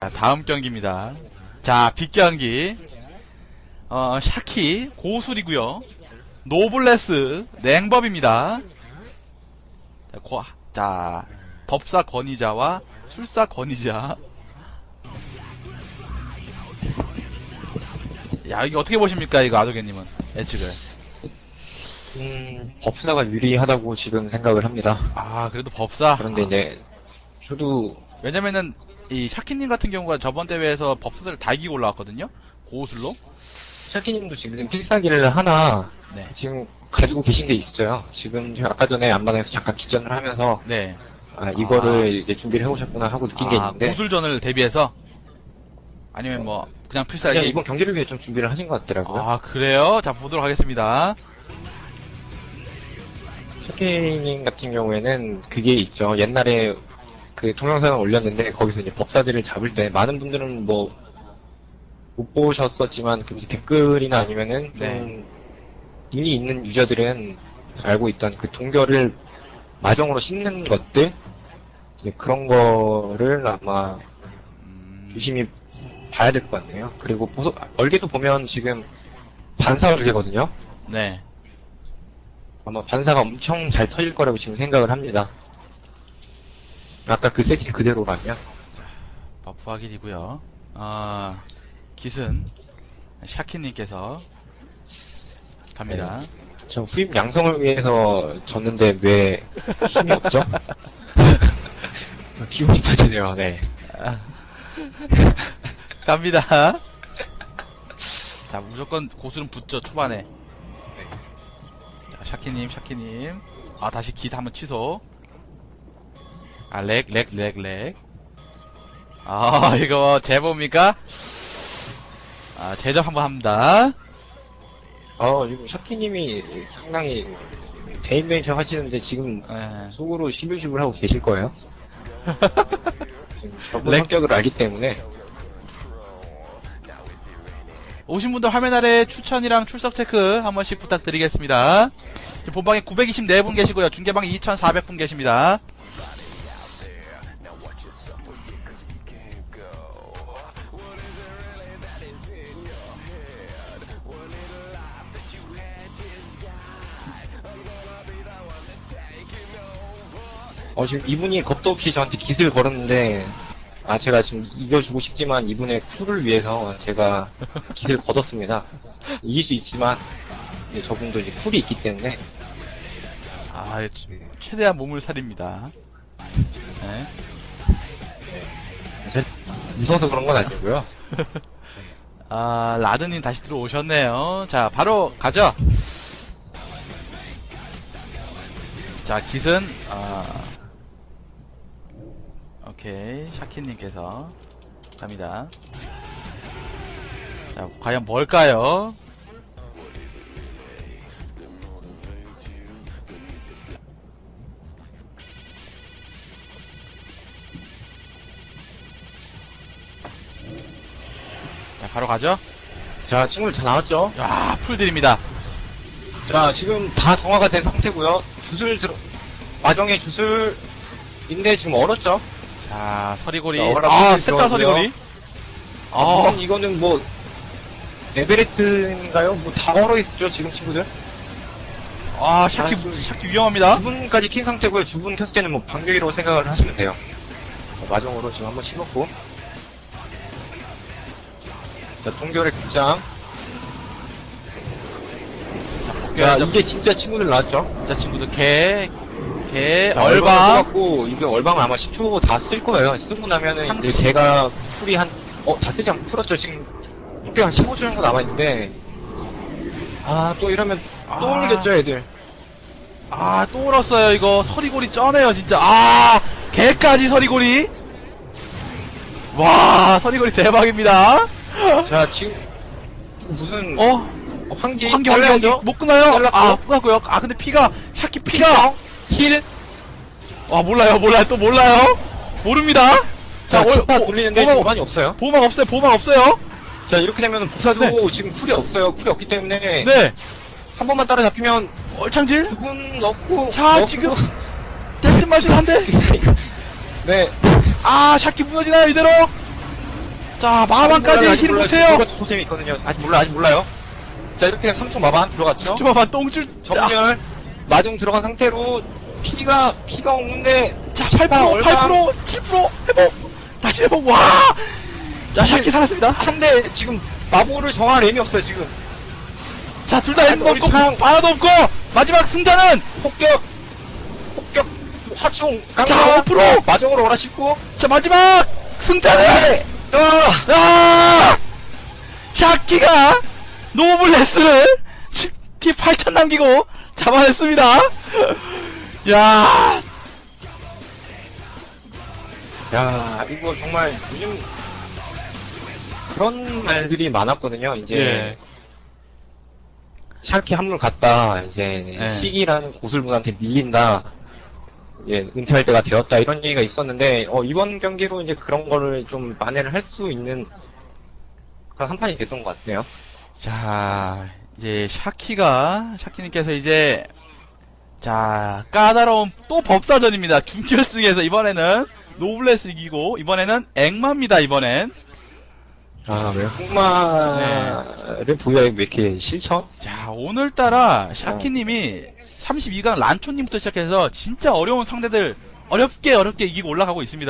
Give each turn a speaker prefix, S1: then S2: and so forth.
S1: 자, 다음 경기입니다. 자, 빅경기. 어, 샤키, 고술이고요 노블레스, 냉법입니다. 자, 고, 자, 법사 권위자와 술사 권위자. 야, 이거 어떻게 보십니까, 이거 아도게님은? 예측을.
S2: 음, 법사가 유리하다고 지금 생각을 합니다.
S1: 아, 그래도 법사.
S2: 그런데 이제, 저도,
S1: 왜냐면은, 이 샤키님 같은 경우가 저번 대회에서 법사들을 다 이기고 올라왔거든요? 고술로?
S2: 샤키님도 지금 필살기를 하나,
S1: 네.
S2: 지금 가지고 계신 게 있어요. 지금 제가 아까 전에 안방에서 잠깐 기전을 하면서,
S1: 네.
S2: 아, 이거를 이제 준비를 해오셨구나 하고 느낀 게
S1: 아,
S2: 있는데,
S1: 고술전을 대비해서? 아니면 뭐, 그냥
S2: 그냥
S1: 필살기?
S2: 이번 경기를 위해 좀 준비를 하신 것 같더라고요.
S1: 아, 그래요? 자, 보도록 하겠습니다.
S2: 샤키님 같은 경우에는 그게 있죠. 옛날에 그 동영상을 올렸는데, 거기서 이제 법사들을 잡을 때, 많은 분들은 뭐, 못 보셨었지만, 그 댓글이나 아니면은, 좀,
S1: 네.
S2: 눈이 있는 유저들은 알고 있던 그 동결을 마정으로 씹는 것들, 그런 거를 아마
S1: 음,
S2: 유심히 봐야 될 것 같네요. 그리고 보소, 얼개도 보면 지금 반사 얼개거든요.
S1: 네.
S2: 아마 반사가 엄청 잘 터질 거라고 지금 생각을 합니다. 아까 그 세팅 그대로라면.
S1: 버프 확인이고요 아, 기슨, 샤키님께서 갑니다.
S2: 저 후임 양성을 위해서 졌는데 왜 힘이 없죠? 기분이 터지네요, 네.
S1: 갑니다. 자, 무조건 고수는 붙죠, 초반에. 자, 샤키님, 샤키님. 아, 다시 기 한번 취소. 아, 렉, 렉, 렉, 렉. 아, 이거 제보입니까? 아, 제접 한번 합니다.
S2: 어, 지금 샤키님이 상당히 대인벤처 하시는데 지금
S1: 예.
S2: 속으로 시불시불 하고 계실 거예요. 지금 저분
S1: 렉-
S2: 성격을 알기 때문에
S1: 오신 분들 화면 아래 추천이랑 출석 체크 한 번씩 부탁드리겠습니다. 지금 본방에 924분 계시고요. 중계방에 2400분 계십니다.
S2: 어, 지금 이분이 겁도 없이 저한테 깃을 걸었는데 아 제가 지금 이겨주고 싶지만 이분의 쿨을 위해서 제가 깃을 걷었습니다. 이길 수 있지만 이제 저분도 이제 쿨이 있기 때문에
S1: 아, 최- 최대한 몸을 사립니다. 네.
S2: 제- 무서워서 그런 건 아니고요.
S1: 아, 라드님 다시 들어오셨네요. 자, 바로 가죠. 자, 깃은, 아, 오케이. 샤키님께서 갑니다. 자, 과연 뭘까요? 자, 바로 가죠.
S2: 자 친구들 다 나왔죠?
S1: 야, 풀드립니다.
S2: 자 지금 다 정화가 된 상태고요. 주술 들어 마정의 주술인데 지금 얼었죠?
S1: 자, 서리고리.
S2: 자, 어라
S1: 아, 풀셋다
S2: 들어가고요.
S1: 서리고리.
S2: 아,
S1: 아,
S2: 이거는 뭐 에베레트인가요? 뭐 다 얼어 있죠 지금 친구들?
S1: 아, 샤키,
S2: 아, 좀-
S1: 샤키 위험합니다.
S2: 주분까지 킨 상태고요. 주분 켰을 때는 뭐 반격이라고 생각을 하시면 돼요. 자, 마정으로 지금 한번 씹었고. 자, 동결의 극장.
S1: 자,
S2: 자,
S1: 복귀하죠.
S2: 이게 진짜 친구들 나왔죠?
S1: 자, 친구들, 개, 개,
S2: 자,
S1: 얼방.
S2: 갖고 이게 얼방 아마 10초 다 쓸 거예요. 쓰고 나면은
S1: 삼치.
S2: 이제 제가 풀이 한, 어, 다 쓰지 않고 풀었죠. 지금 풀이 한 15초 정도 남아 있는데. 아, 또 이러면 또
S1: 아.
S2: 울겠죠, 애들.
S1: 아, 또 울었어요, 이거. 서리고리 쩌네요, 진짜. 아, 개까지 서리고리. 와, 서리고리 대박입니다.
S2: 자, 지금 무슨
S1: 어,
S2: 환기
S1: 환기, 환기? 못 끊어요?
S2: 잘랐고.
S1: 아, 끊었고요. 아, 근데 피가, 샤키 피가.
S2: 힐.
S1: 와, 몰라요, 몰라요, 또 몰라요. 모릅니다.
S2: 자,
S1: 자,
S2: 치파
S1: 오-
S2: 돌리는데
S1: 보막,
S2: 주반이 없어요.
S1: 보막 없어요, 보막 없어요.
S2: 자, 이렇게 되면 복사도 지금 쿨이 없어요. 쿨이 없기 때문에
S1: 네,
S2: 한 번만 따라잡히면
S1: 얼창질.
S2: 두 분 넣고
S1: 자,
S2: 넣고
S1: 지금 될 듯 말 듯 한데.
S2: 네.
S1: 아, 샤키 무너지나요, 이대로? 자, 마방까지 힐. 못해요.
S2: 지금 토템이 있거든요. 아직 몰라, 아직 몰라요. 자, 이렇게 3초 마방 들어갔죠?
S1: 조만반 똥줄. 자,
S2: 정렬, 마중 들어간 상태로 피가, 피가 없는데,
S1: 자,
S2: 치파
S1: 8%,
S2: 얼마?
S1: 8%, 7% 회복. 다시 회복. 와! 자, 샤키 살았습니다.
S2: 한데 지금 마보를 정할 애이 없어요, 지금.
S1: 자, 둘 다
S2: 아니,
S1: 햄도
S2: 우리
S1: 없고,
S2: 참-
S1: 바나도 없고, 마지막 승자는,
S2: 폭격! 폭격! 화충!
S1: 자,
S2: 깡가!
S1: 5%!
S2: 마중으로 오라 씹고,
S1: 자, 마지막 승자는,
S2: 네! 아!
S1: 아! 샤키가 노블레스를 키 8천 남기고 잡아냈습니다. 야,
S2: 야, 이거 정말 요즘 그런 말들이 많았거든요. 이제
S1: 예.
S2: 샤키 한물 갔다. 이제
S1: 예.
S2: 시기라는 고술분한테 밀린다. 예, 은퇴할 때가 되었다. 이런 얘기가 있었는데 어, 이번 경기로 이제 그런 거를 좀 만회를 할 수 있는 그런 한 판이 됐던 것 같네요.
S1: 자, 이제 샤키가 샤키님께서 이제 자 까다로운 또 법사전입니다. 준결승에서 이번에는 노블레스 이기고 이번에는 앵마입니다. 이번엔
S2: 아, 왜 흑마를 보여야 왜 이렇게 싫죠?
S1: 자 오늘따라 샤키님이 32강 란초님부터 시작해서 진짜 어려운 상대들 어렵게 어렵게 이기고 올라가고 있습니다.